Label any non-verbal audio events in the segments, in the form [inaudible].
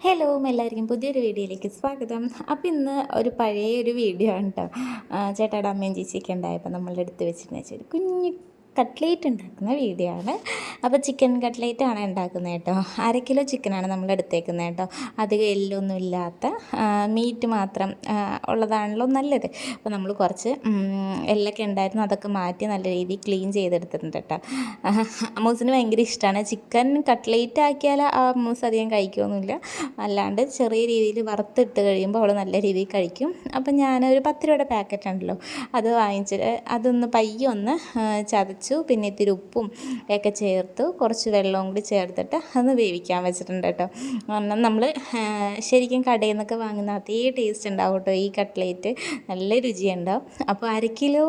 Hello എല്ലാവർക്കും പുതിയൊരു വീഡിയോയിലേക്ക് സ്വാഗതം. അപ്പോൾ ഇന്ന് ഒരു പഴയ ഒരു വീഡിയോ ആണ് കേട്ടോ ചേട്ടായുടെ അമ്മയും ചേച്ചിയൊക്കെ ഉണ്ടായപ്പോൾ നമ്മൾ എടുത്ത് വെച്ചാൽ കുഞ്ഞു കട്ട്ലേറ്റ് ഉണ്ടാക്കുന്ന വീഡിയോ ആണ് അപ്പോൾ ചിക്കൻ കട്ട്ലേറ്റ് ആണ് ഉണ്ടാക്കുന്നത് കേട്ടോ. അര കിലോ ചിക്കനാണ് നമ്മൾ എടുത്തേക്കുന്നത് കേട്ടോ. അധികം എല്ലൊന്നും ഇല്ലാത്ത മീറ്റ് മാത്രം ഉള്ളതാണല്ലോ നല്ലത്. അപ്പോൾ നമ്മൾ കുറച്ച് എല്ലൊക്കെ ഉണ്ടായിരുന്നു. അതൊക്കെ മാറ്റി നല്ല രീതിയിൽ ക്ലീൻ ചെയ്തെടുത്തിട്ടുണ്ട് കേട്ടോ. അമ്മൂസിന് ഭയങ്കര ഇഷ്ടമാണ് ചിക്കൻ കട്ട്ലേറ്റ് ആക്കിയാൽ ആ അമ്മൂസ് അധികം കഴിക്കുമൊന്നുമില്ല അല്ലാണ്ട് ചെറിയ രീതിയിൽ വറുത്തിട്ട് കഴിയുമ്പോൾ അവൾ നല്ല രീതിയിൽ കഴിക്കും. അപ്പം ഞാനൊരു പത്ത് രൂപയുടെ പാക്കറ്റ് ഉണ്ടല്ലോ. അത് വാങ്ങിച്ചിട്ട് അതൊന്ന് പയ്യെ ഒന്ന് ചതച്ചു പിന്നെ ഇത്തിരി ഉപ്പും ഒക്കെ ചേർത്ത്. കുറച്ച് വെള്ളവും കൂടി ചേർത്തിട്ട് അത് വേവിക്കാൻ വെച്ചിട്ടുണ്ട് കേട്ടോ. കാരണം നമ്മൾ ശരിക്കും കടയിൽ നിന്നൊക്കെ വാങ്ങുന്ന അതേ ടേസ്റ്റ് ഉണ്ടാവും കേട്ടോ ഈ കട്ട്ലേറ്റ്. നല്ല രുചിയുണ്ടാവും. അപ്പോൾ അര കിലോ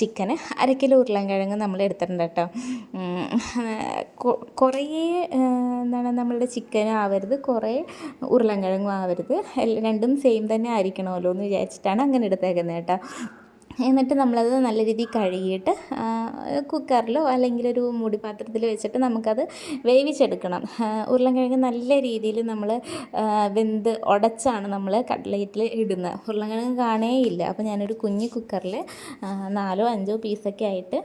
ചിക്കന് അര കിലോ ഉരുളൻകിഴങ്ങ് നമ്മൾ എടുത്തിട്ടുണ്ട് കേട്ടോ. കുറേ എന്താണ് നമ്മളുടെ ചിക്കനും ആവരുത് കുറേ ഉരുളൻകിഴങ്ങും ആവരുത്. രണ്ടും സെയിം തന്നെ ആയിരിക്കണമല്ലോ എന്ന് വിചാരിച്ചിട്ടാണ് അങ്ങനെ എടുത്തേക്കുന്നത് കേട്ടോ. എന്നിട്ട് നമ്മളത് നല്ല രീതിയിൽ കഴുകിയിട്ട് കുക്കറിലോ അല്ലെങ്കിൽ ഒരു മൂടിപ്പാത്രത്തിൽ വെച്ചിട്ട് നമുക്കത് വേവിച്ചെടുക്കണം. ഉരുളൻകിഴങ്ങ് നല്ല രീതിയിൽ നമ്മൾ വെന്ത് ഉടച്ചാണ് നമ്മൾ കട്ട്ലേറ്റിൽ ഇടുന്നത്. ഉരുളൻകിഴങ്ങ് കാണേയില്ല. അപ്പോൾ ഞാനൊരു കുഞ്ഞു കുക്കറിൽ നാലോ അഞ്ചോ പീസൊക്കെ ആയിട്ട്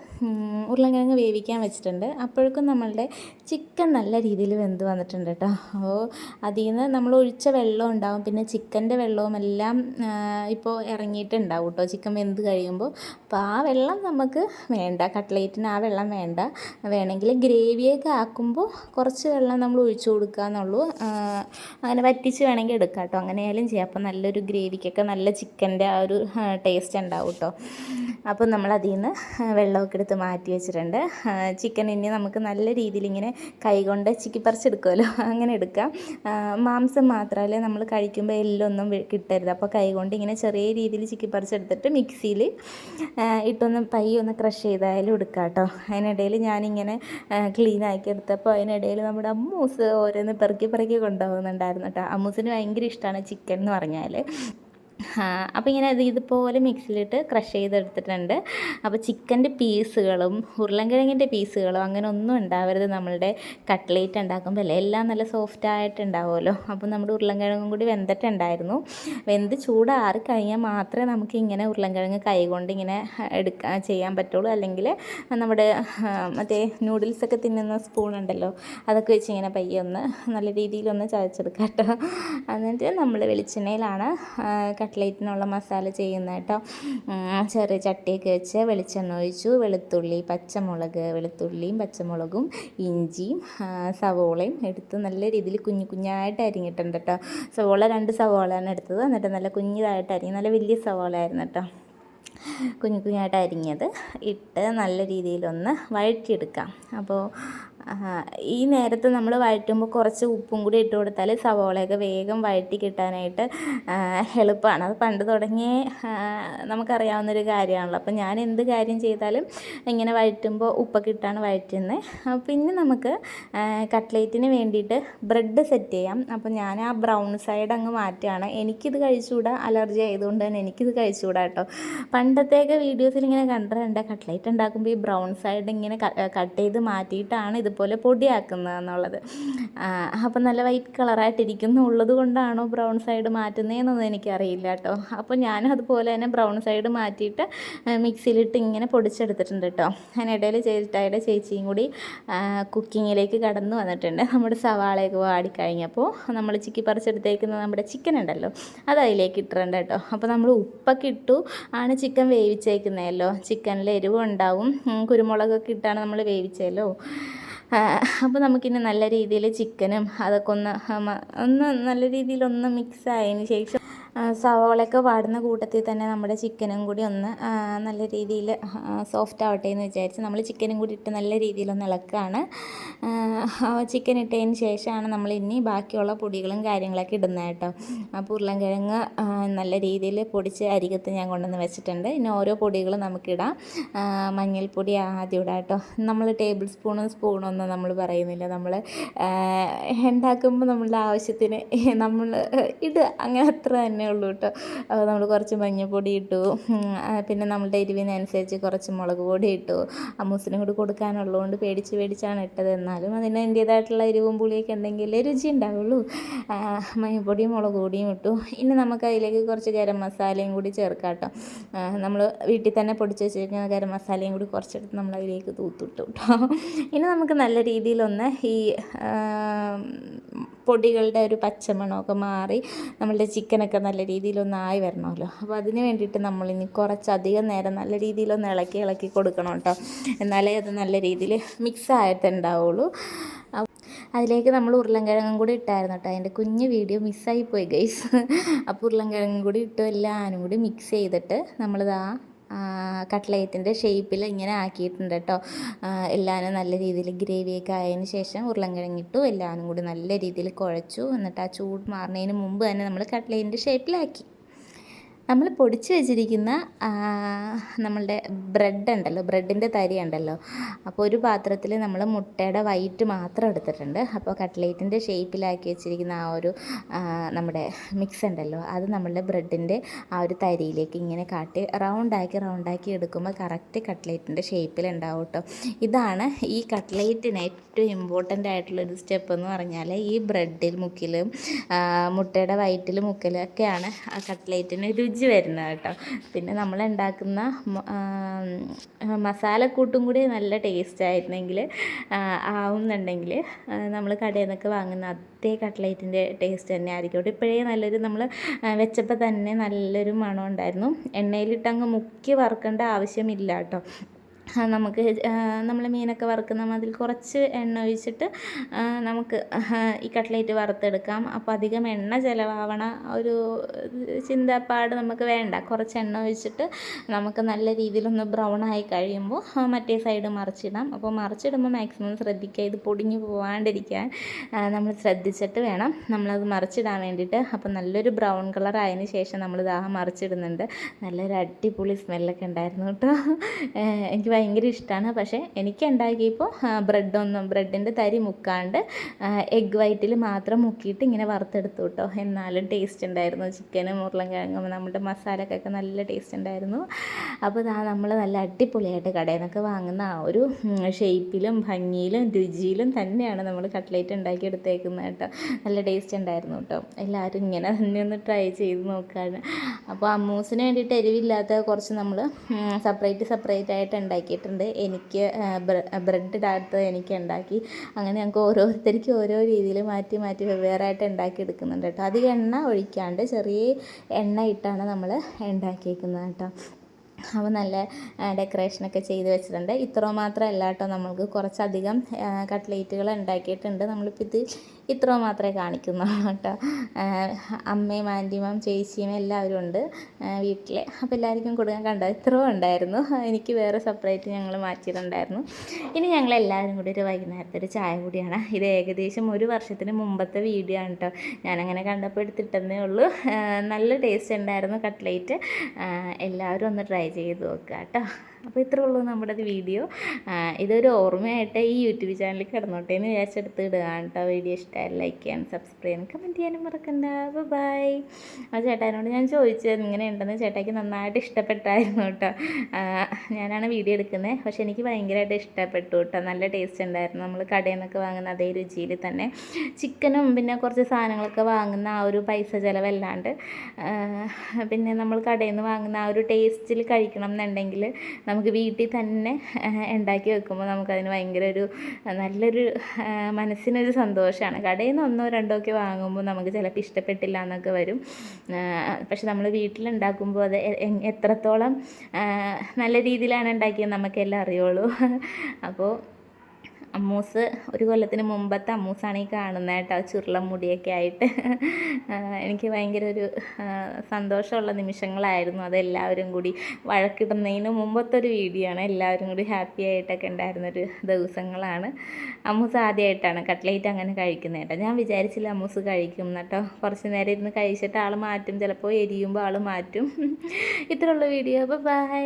ഉരുളൻകിഴങ്ങ് വേവിക്കാൻ വെച്ചിട്ടുണ്ട്. അപ്പോഴേക്കും നമ്മളുടെ ചിക്കൻ നല്ല രീതിയിൽ വെന്ത് വന്നിട്ടുണ്ട് കേട്ടോ. അപ്പോൾ അതിൽ നിന്ന് നമ്മൾ ഒഴിച്ച വെള്ളം ഉണ്ടാവും. പിന്നെ ചിക്കന്റെ വെള്ളവും എല്ലാം ഇപ്പോൾ ഇറങ്ങിയിട്ടുണ്ടാവും കേട്ടോ. ചിക്കൻ വെന്ത് കഴിയുമ്പോൾ അപ്പോൾ ആ വെള്ളം നമുക്ക് വേണ്ട കട്ട്ലേറ്റിന് ആ വെള്ളം വേണ്ട. വേണമെങ്കിൽ ഗ്രേവിയൊക്കെ ആക്കുമ്പോൾ കുറച്ച് വെള്ളം നമ്മൾ ഒഴിച്ചു കൊടുക്കുക എന്നുള്ളൂ. അങ്ങനെ വറ്റിച്ച് വേണമെങ്കിൽ എടുക്കാം കേട്ടോ. അങ്ങനെയായാലും ചെയ്യാം. അപ്പോൾ നല്ലൊരു ഗ്രേവിക്കൊക്കെ നല്ല ചിക്കന്റെ ആ ഒരു ടേസ്റ്റ് ഉണ്ടാവും കേട്ടോ. അപ്പോൾ നമ്മൾ അതിൽ നിന്ന് വെള്ളമൊക്കെ എടുത്ത് മാറ്റി വെച്ചിട്ടുണ്ട്. ചിക്കൻ ഇനി നമുക്ക് നല്ല രീതിയിൽ ഇങ്ങനെ കൈകൊണ്ട് ചിക്കി പറിച്ചെടുക്കുമല്ലോ. [laughs] അങ്ങനെ എടുക്കാം. മാംസം മാത്രമല്ല നമ്മൾ കഴിക്കുമ്പോൾ എല്ലൊന്നും കിട്ടരുത്. അപ്പോൾ കൈകൊണ്ട് ഇങ്ങനെ ചെറിയ രീതിയിൽ ചിക്കി പറിച്ചെടുത്തിട്ട് മിക്സിയിൽ ഇട്ടൊന്ന് പയ്യ ഒന്ന് ക്രഷ് ചെയ്തായാലും എടുക്കാം കേട്ടോ. അതിനിടയിൽ ഞാനിങ്ങനെ ക്ലീൻ ആക്കി എടുത്തപ്പോൾ അതിനിടയിൽ നമ്മുടെ അമ്മൂസ് ഓരോന്ന് പെറുക്കി പെറുക്കി കൊണ്ടുപോകുന്നുണ്ടായിരുന്നു കേട്ടോ. അമ്മൂസിന് ഭയങ്കര ഇഷ്ടമാണ് ചിക്കൻ എന്ന് പറഞ്ഞാൽ അപ്പോൾ ഇങ്ങനെ അത് ഇതുപോലെ മിക്സിയിലിട്ട് ക്രഷ് ചെയ്തെടുത്തിട്ടുണ്ട്. അപ്പോൾ ചിക്കന്റെ പീസുകളും ഉരുളൻകിഴങ്ങിന്റെ പീസുകളും അങ്ങനെ ഒന്നും ഉണ്ടാവരുത്. നമ്മളുടെ കട്ട്ലേറ്റ് ഉണ്ടാക്കുമ്പോൾ അല്ലേ? എല്ലാം നല്ല സോഫ്റ്റ് ആയിട്ട് ഉണ്ടാവുമല്ലോ. അപ്പോൾ നമ്മുടെ ഉരുളൻകിഴങ്ങും കൂടി വെന്തിട്ടുണ്ടായിരുന്നു. വെന്ത് ചൂടാറി കഴിഞ്ഞാൽ മാത്രമേ നമുക്ക് ഇങ്ങനെ ഉരുളൻകിഴങ്ങ് കൈകൊണ്ട് ഇങ്ങനെ എടുക്കാൻ ചെയ്യാൻ പറ്റുള്ളൂ. അല്ലെങ്കിൽ നമ്മുടെ മറ്റേ നൂഡിൽസൊക്കെ തിന്നുന്ന സ്പൂൺ ഉണ്ടല്ലോ അതൊക്കെ വെച്ച് ഇങ്ങനെ പയ്യെ ഒന്ന് നല്ല രീതിയിലൊന്ന് ചതച്ചെടുക്കാം കേട്ടോ എന്നിട്ട് നമ്മൾ വെളിച്ചെണ്ണയിലാണ് കട്ട്ലേറ്റിനുള്ള മസാല ചെയ്യുന്നത് കേട്ടോ. ചെറിയ ചട്ടിയൊക്കെ വെച്ച് വെളിച്ചെണ്ണ ഒഴിച്ചു. വെളുത്തുള്ളി പച്ചമുളക് വെളുത്തുള്ളിയും പച്ചമുളകും ഇഞ്ചിയും സവോളയും എടുത്ത് നല്ല രീതിയിൽ കുഞ്ഞു കുഞ്ഞായിട്ട് അരിഞ്ഞിട്ടുണ്ട് കേട്ടോ. സവോള രണ്ട് സവോളയാണ് എടുത്തത്. എന്നിട്ട് നല്ല കുഞ്ഞിതായിട്ട് അരിഞ്ഞ് നല്ല വലിയ സവോള ആയിരുന്നു കേട്ടോ. കുഞ്ഞു കുഞ്ഞായിട്ട് അരിഞ്ഞത്. ഇട്ട് നല്ല രീതിയിലൊന്ന് വഴറ്റിയെടുക്കാം. അപ്പോൾ ഈ നേരത്ത് നമ്മൾ വഴറ്റുമ്പോൾ കുറച്ച് ഉപ്പും കൂടി ഇട്ട് കൊടുത്താൽ സവോളയൊക്കെ വേഗം വഴറ്റി കിട്ടാനായിട്ട് എളുപ്പമാണ് അത് പണ്ട് തുടങ്ങിയേ നമുക്കറിയാവുന്നൊരു കാര്യമാണല്ലോ. അപ്പം ഞാൻ എന്ത് കാര്യം ചെയ്താലും ഇങ്ങനെ വഴറ്റുമ്പോൾ ഉപ്പൊക്കെ ഇട്ടാണ് വഴറ്റുന്നത് പിന്നെ നമുക്ക് കട്ട്ലേറ്റിന് വേണ്ടിയിട്ട് ബ്രെഡ് സെറ്റ് ചെയ്യാം. അപ്പം ഞാൻ ആ ബ്രൗൺ സൈഡ് അങ്ങ് മാറ്റുകയാണ്. എനിക്കിത് കഴിച്ചുകൂടാ? അലർജി ആയതുകൊണ്ട് തന്നെ എനിക്കിത് കഴിച്ചുകൂടാ കേട്ടോ. പണ്ടത്തെയൊക്കെ വീഡിയോസിൽ ഇങ്ങനെ കണ്ടിട്ടുണ്ട് കട്ട്ലേറ്റ് ഉണ്ടാക്കുമ്പോൾ ഈ ബ്രൗൺ സൈഡ് ഇങ്ങനെ കട്ട് ചെയ്ത് മാറ്റിയിട്ടാണ് ഇതുപോലെ പൊടിയാക്കുന്നത് എന്നുള്ളത്. അപ്പം നല്ല വൈറ്റ് കളറായിട്ടിരിക്കുന്നു ഉള്ളത് കൊണ്ടാണോ ബ്രൗൺ സൈഡ് മാറ്റുന്നതെന്നൊന്നും എനിക്കറിയില്ല കേട്ടോ. അപ്പോൾ ഞാനും അതുപോലെ തന്നെ ബ്രൗൺ സൈഡ് മാറ്റിയിട്ട് മിക്സിയിലിട്ട് ഇങ്ങനെ പൊടിച്ചെടുത്തിട്ടുണ്ട് കേട്ടോ. അതിനിടയിൽ ചേട്ടായുടെ ചേച്ചിയും കൂടി കുക്കിങ്ങിലേക്ക് കടന്നു വന്നിട്ടുണ്ട്. നമ്മുടെ സവാളയൊക്കെ വാടിക്കഴിഞ്ഞപ്പോൾ നമ്മൾ ചിക്കി പറിച്ചെടുത്തേക്കുന്ന നമ്മുടെ ചിക്കൻ ഉണ്ടല്ലോ അത് അതിലേക്ക് ഇട്ടിട്ടുണ്ട് കേട്ടോ. അപ്പോൾ നമ്മൾ ഉപ്പൊക്കെ ഇട്ടു. ആണ് ചിക്കൻ വേവിച്ചേക്കുന്നതല്ലോ. ചിക്കനിൽ എരിവ് ഉണ്ടാവും കുരുമുളകൊക്കെ ഇട്ടാണ് നമ്മൾ വേവിച്ചല്ലോ. അപ്പോൾ നമുക്കിനി നല്ല രീതിയിൽ ചിക്കനും അതൊക്കെ ഒന്ന് ഒന്ന് നല്ല രീതിയിലൊന്ന് മിക്സ് ആയതിന് ശേഷം സവാളയൊക്കെ വാടുന്ന കൂട്ടത്തിൽ തന്നെ നമ്മുടെ ചിക്കനും കൂടി ഒന്ന് നല്ല രീതിയിൽ സോഫ്റ്റ് ആവട്ടെ എന്ന് വിചാരിച്ച് നമ്മൾ ചിക്കനും കൂടി ഇട്ട് നല്ല രീതിയിലൊന്ന് ഇളക്കുകയാണ് ചിക്കൻ ഇട്ടതിന് ശേഷമാണ് നമ്മൾ ഇനി ബാക്കിയുള്ള പൊടികളും കാര്യങ്ങളൊക്കെ ഇടുന്നത് കേട്ടോ. അപ്പോൾ ഉരുളൻകിഴങ്ങ് നല്ല രീതിയിൽ പൊടിച്ച് അരികത്ത് ഞാൻ കൊണ്ടുവന്ന് വെച്ചിട്ടുണ്ട്. ഇനി ഓരോ പൊടികളും നമുക്കിടാം മഞ്ഞൾപ്പൊടി ആദ്യം ഇടാം കേട്ടോ. നമ്മൾ ടേബിൾ സ്പൂണും സ്പൂണും ഒന്നും നമ്മൾ പറയുന്നില്ല. നമ്മൾ ഉണ്ടാക്കുമ്പോൾ നമ്മളുടെ ആവശ്യത്തിന് നമ്മൾ ഇടുക അങ്ങനെ അത്ര തന്നെ ഉള്ളൂ കേട്ടോ. നമ്മൾ കുറച്ച് മഞ്ഞൾപ്പൊടി ഇട്ടു. പിന്നെ നമ്മളുടെ എരിവിനനുസരിച്ച് കുറച്ച് മുളക് പൊടി ഇട്ടു. അമ്മൂസിനും കൂടി കൊടുക്കാനുള്ളതുകൊണ്ട് പേടിച്ച് പേടിച്ചാണ് ഇട്ടത്. എന്നാലും അതിന് എന്റേതായിട്ടുള്ള എരിവും പുളിയൊക്കെ എന്തെങ്കിലും രുചി ഉണ്ടാവുള്ളൂ. മഞ്ഞൾപ്പൊടിയും മുളക് പൊടിയും ഇട്ടു. ഇനി നമുക്ക് അതിലേക്ക് കുറച്ച് ഗരം മസാലയും കൂടി ചേർക്കാം കേട്ടോ. നമ്മൾ വീട്ടിൽ തന്നെ പൊടിച്ച് വെച്ചിരിക്കുന്ന ഗരം മസാലയും കൂടി കുറച്ചെടുത്ത് നമ്മൾ അതിലേക്ക് തൂത്തിട്ടു കേട്ടോ. ഇനി നമുക്ക് നല്ല രീതിയിലൊന്ന് ഈ പൊടികളുടെ ഒരു പച്ചമണമൊക്കെ മാറി നമ്മളുടെ ചിക്കനൊക്കെ നല്ല രീതിയിലൊന്ന് ആയി വരണമല്ലോ. അപ്പോൾ അതിന് വേണ്ടിയിട്ട് നമ്മളിനി കുറച്ചധികം നേരം നല്ല രീതിയിലൊന്ന് ഇളക്കി ഇളക്കി കൊടുക്കണം കേട്ടോ. എന്നാലേ അത് നല്ല രീതിയിൽ മിക്സ് ആയിട്ടുണ്ടാവുള്ളൂ. അതിലേക്ക് നമ്മൾ ഉരുളൻകിഴങ്ങും കൂടി ഇട്ടായിരുന്നു കേട്ടോ. അതിന്റെ കുഞ്ഞ് വീഡിയോ മിസ്സായി പോയി ഗൈസ് അപ്പോൾ ഉരുളൻകിഴങ്ങും കൂടി ഇട്ടു എല്ലാവരും കൂടി മിക്സ് ചെയ്തിട്ട് നമ്മളിതാ കട്ട്ലേറ്റിന്റെ ഷേപ്പിൽ ഇങ്ങനെ ആക്കിയിട്ടുണ്ട് കേട്ടോ എല്ലാവരും നല്ല രീതിയിൽ ഗ്രേവിയൊക്കെ ആയതിന് ശേഷം ഉരുളൻകിഴങ്ങിട്ടു എല്ലാവരും കൂടി നല്ല രീതിയിൽ കുഴച്ചു. എന്നിട്ട് ആ ചൂട് മാറുന്നതിന് മുമ്പ് തന്നെ നമ്മൾ കട്ട്ലേറ്റിന്റെ ഷേപ്പിലാക്കി നമ്മൾ പൊടിച്ച് വെച്ചിരിക്കുന്ന നമ്മളുടെ ബ്രെഡ് ഉണ്ടല്ലോ ബ്രെഡിന്റെ തരി ഉണ്ടല്ലോ. അപ്പോൾ ഒരു പാത്രത്തിൽ നമ്മൾ മുട്ടയുടെ വൈറ്റ് മാത്രം എടുത്തിട്ടുണ്ട്. അപ്പോൾ കട്ട്ലേറ്റിന്റെ ഷേപ്പിലാക്കി വെച്ചിരിക്കുന്ന ആ ഒരു നമ്മുടെ മിക്സ് ഉണ്ടല്ലോ. അത് നമ്മളുടെ ബ്രെഡിന്റെ ആ ഒരു തരിയിലേക്ക് ഇങ്ങനെ കാട്ടി റൗണ്ടാക്കി റൗണ്ടാക്കി എടുക്കുമ്പോൾ കറക്റ്റ് കട്ട്ലേറ്റിന്റെ ഷേപ്പിൽ ഉണ്ടാവും കേട്ടോ ഇതാണ് ഈ കട്ട്ലേറ്റിന് ഏറ്റവും ഇമ്പോർട്ടന്റ് ആയിട്ടുള്ളൊരു സ്റ്റെപ്പ് എന്ന് പറഞ്ഞാൽ ഈ ബ്രെഡിൽ മുക്കിലും മുട്ടയുടെ വയറ്റിൽ മുക്കിലും ഒക്കെയാണ് ആ കട്ട്ലേറ്റിന് രുചി വരുന്നത് കേട്ടോ. പിന്നെ നമ്മൾ ഉണ്ടാക്കുന്ന മസാലക്കൂട്ടും കൂടി നല്ല ടേസ്റ്റ് ആയിരുന്നെങ്കിൽ ആവുന്നുണ്ടെങ്കിൽ നമ്മൾ കടയിൽ നിന്നൊക്കെ വാങ്ങുന്ന അതേ കട്ട്ലേറ്റിന്റെ ടേസ്റ്റ് തന്നെ ആയിരിക്കും. ഇപ്പോഴേ നല്ലൊരു നമ്മൾ വെച്ചപ്പോൾ തന്നെ നല്ലൊരു മണം ഉണ്ടായിരുന്നു എണ്ണയിലിട്ട് അങ്ങ് മുക്കി വറുക്കേണ്ട ആവശ്യമില്ല കേട്ടോ. നമുക്ക് നമ്മൾ മീനൊക്കെ വറുക്കുന്ന അതിൽ കുറച്ച് എണ്ണ ഒഴിച്ചിട്ട് നമുക്ക് ഈ കട്ട്ലേറ്റ് വറുത്തെടുക്കാം. അപ്പോൾ അധികം എണ്ണ ചിലവാവണ ഒരു ചിന്തപ്പാട് നമുക്ക് വേണ്ട. കുറച്ച് എണ്ണ ഒഴിച്ചിട്ട് നമുക്ക് നല്ല രീതിയിലൊന്ന് ബ്രൗൺ ആയി കഴിയുമ്പോൾ മറ്റേ സൈഡ് മറിച്ചിടാം. അപ്പോൾ മറിച്ചിടുമ്പോൾ മാക്സിമം ശ്രദ്ധിക്കുക ഇത് പൊടിഞ്ഞു പോകാണ്ടിരിക്കാൻ നമ്മൾ ശ്രദ്ധിച്ചിട്ട് വേണം നമ്മളത് മറിച്ചിടാൻ വേണ്ടിയിട്ട് അപ്പോൾ നല്ലൊരു ബ്രൗൺ കളർ ആയതിനു ശേഷം നമ്മൾ ദാഹം മറിച്ചിടുന്നുണ്ട്. നല്ലൊരു അടിപൊളി സ്മെല്ലൊക്കെ ഉണ്ടായിരുന്നു കേട്ടോ. എനിക്ക് ഭയങ്കര ഇഷ്ടമാണ് പക്ഷേ എനിക്ക് ഉണ്ടാക്കിയപ്പോൾ ബ്രെഡൊന്നും ബ്രെഡിന്റെ തരി മുക്കാണ്ട് എഗ്ഗ് വൈറ്റിൽ മാത്രം മുക്കിയിട്ട് ഇങ്ങനെ വറുത്തെടുത്തു കേട്ടോ. എന്നാലും ടേസ്റ്റ് ഉണ്ടായിരുന്നു. ചിക്കനും ഉരുളൻകിഴങ്ങും നമ്മുടെ മസാലക്കൊക്കെ നല്ല ടേസ്റ്റ് ഉണ്ടായിരുന്നു. അപ്പോൾ ഇതാ നമ്മൾ നല്ല അടിപൊളിയായിട്ട് കടയിൽ നിന്നൊക്കെ വാങ്ങുന്ന ആ ഒരു ഷേപ്പിലും ഭംഗിയിലും രുചിയിലും തന്നെയാണ് നമ്മൾ കട്ട്ലേറ്റ് ഉണ്ടാക്കി എടുത്തേക്കുന്നത് കേട്ടോ. നല്ല ടേസ്റ്റ് ഉണ്ടായിരുന്നു കേട്ടോ. എല്ലാവരും ഇങ്ങനെ തന്നെ ഒന്ന് ട്രൈ ചെയ്ത് നോക്കുകയാണ് അപ്പോൾ അമ്മൂസിന് വേണ്ടിയിട്ട് എരിവില്ലാത്ത കുറച്ച് നമ്മൾ സെപ്പറേറ്റ് സെപ്പറേറ്റ് ആയിട്ട് ഉണ്ടാക്കിയിട്ടുണ്ട്. എനിക്ക് ബ്രെഡ് ഇടാത്തത് എനിക്ക് ഉണ്ടാക്കി. അങ്ങനെ ഞങ്ങൾക്ക് ഓരോരുത്തർക്കും ഓരോ രീതിയിൽ മാറ്റി മാറ്റി വെവ്വേറായിട്ട് ഉണ്ടാക്കി എടുക്കുന്നുണ്ട് കേട്ടോ. അധികം എണ്ണ ഒഴിക്കാണ്ട് ചെറിയ എണ്ണ ഇട്ടാണ് നമ്മൾ ഉണ്ടാക്കിയേക്കുന്നത് കേട്ടോ. അപ്പോൾ നല്ല ഡെക്കറേഷനൊക്കെ ചെയ്ത് വെച്ചിട്ടുണ്ട്. ഇത്ര മാത്രമല്ല കേട്ടോ. നമ്മൾക്ക് കുറച്ചധികം കട്ട്ലേറ്റുകൾ ഉണ്ടാക്കിയിട്ടുണ്ട്. നമ്മളിപ്പോൾ ഇത് ഇത്ര മാത്രമേ കാണിക്കുന്നുള്ളൂ കേട്ടോ. അമ്മയും ആന്റിയും ചേച്ചിയും എല്ലാവരും ഉണ്ട് വീട്ടിൽ അപ്പോൾ എല്ലാവർക്കും കൊടുക്കാൻ കണ്ടോ? ഇത്രയും ഉണ്ടായിരുന്നു. എനിക്ക് വേറെ സെപ്പറേറ്റ് ഞങ്ങൾ മാറ്റിയിട്ടുണ്ടായിരുന്നു. ഇനി ഞങ്ങൾ എല്ലാവരും കൂടി ഒരു വൈകുന്നേരത്തെ ഒരു ചായ കൂടിയാണ്. ഇത് ഏകദേശം ഒരു വർഷത്തിന് മുമ്പത്തെ വീഡിയോ ആണ് കേട്ടോ. ഞാനങ്ങനെ കണ്ടപ്പോൾ എടുത്തിട്ടെന്നേ ഉള്ളൂ. നല്ല ടേസ്റ്റ് ഉണ്ടായിരുന്നു കട്ട്ലേറ്റ് എല്ലാവരും ഒന്ന് ട്രൈ ചെയ്ത് നോക്കുക കേട്ടോ. അപ്പോൾ ഇത്രേ ഉള്ളൂ നമ്മുടെ വീഡിയോ. ഇതൊരു ഓർമ്മയായിട്ട് ഈ യൂട്യൂബ് ചാനലിൽ കിടന്നോട്ടെ എന്ന് വിചാരിച്ചെടുത്ത് ഇടുകയാണ് കേട്ടോ. വീഡിയോ ഇഷ്ടമായി ലൈക്ക് ചെയ്യാൻ സബ്സ്ക്രൈബ് ചെയ്യാൻ കമന്റ് ചെയ്യാനും മറക്കണ്ട. ബൈ ആ ചേട്ടാനോട് ഞാൻ ചോദിച്ചത് ഇങ്ങനെ ഉണ്ടെന്ന് ചേട്ടായിക്ക് നന്നായിട്ട് ഇഷ്ടപ്പെട്ടായിരുന്നു കേട്ടോ. ഞാനാണ് വീഡിയോ എടുക്കുന്നത്. പക്ഷേ എനിക്ക് ഭയങ്കരമായിട്ട് ഇഷ്ടപ്പെട്ടു കേട്ടോ. നല്ല ടേസ്റ്റ് ഉണ്ടായിരുന്നു. നമ്മൾ കടയിൽ നിന്നൊക്കെ വാങ്ങുന്ന അതേ രുചിയിൽ തന്നെ ചിക്കനും പിന്നെ കുറച്ച് സാധനങ്ങളൊക്കെ വാങ്ങുന്ന ആ ഒരു പൈസ ചിലവല്ലാണ്ട് പിന്നെ നമ്മൾ കടയിൽ നിന്ന് വാങ്ങുന്ന ആ ഒരു ടേസ്റ്റിൽ കഴിക്കണം എന്നുണ്ടെങ്കിൽ നമുക്ക് വീട്ടിൽ തന്നെ ഉണ്ടാക്കി വെക്കുമ്പോൾ നമുക്കതിന് ഭയങ്കര ഒരു നല്ലൊരു മനസ്സിനൊരു സന്തോഷമാണ് കടയിൽ നിന്ന് ഒന്നോ രണ്ടോ ഒക്കെ വാങ്ങുമ്പോൾ നമുക്ക് ചിലപ്പോൾ ഇഷ്ടപ്പെട്ടില്ല എന്നൊക്കെ വരും. പക്ഷെ നമ്മൾ വീട്ടിലുണ്ടാക്കുമ്പോൾ അത് എത്രത്തോളം നല്ല രീതിയിലാണ് ഉണ്ടാക്കിയത് നമുക്കെല്ലാം അറിയുള്ളൂ. അപ്പോൾ അമ്മൂസ് ഒരു കൊല്ലത്തിന് മുമ്പത്തെ അമ്മൂസാണ് ഈ കാണുന്നത് കേട്ടോ ചുരുളൻ മുടിയൊക്കെ ആയിട്ട്. എനിക്ക് ഭയങ്കര ഒരു സന്തോഷമുള്ള നിമിഷങ്ങളായിരുന്നു അതെല്ലാവരും കൂടി വഴക്കിടുന്നതിന് മുമ്പത്തെ ഒരു വീഡിയോ ആണ്. എല്ലാവരും കൂടി ഹാപ്പി ആയിട്ടൊക്കെ ഉണ്ടായിരുന്നൊരു ദിവസങ്ങളാണ്. അമ്മൂസ് ആദ്യമായിട്ടാണ് കട്ട്ലേറ്റ് അങ്ങനെ കഴിക്കുന്നത് കേട്ടോ. ഞാൻ വിചാരിച്ചില്ല അമ്മൂസ് കഴിക്കും കേട്ടോ. കുറച്ച് നേരം ഇരുന്ന് കഴിച്ചിട്ട് ആൾ മാറ്റും. ചിലപ്പോൾ എരിയുമ്പോൾ ആൾ മാറ്റും. ഇത്രയുള്ള വീഡിയോ അപ്പോൾ ബൈ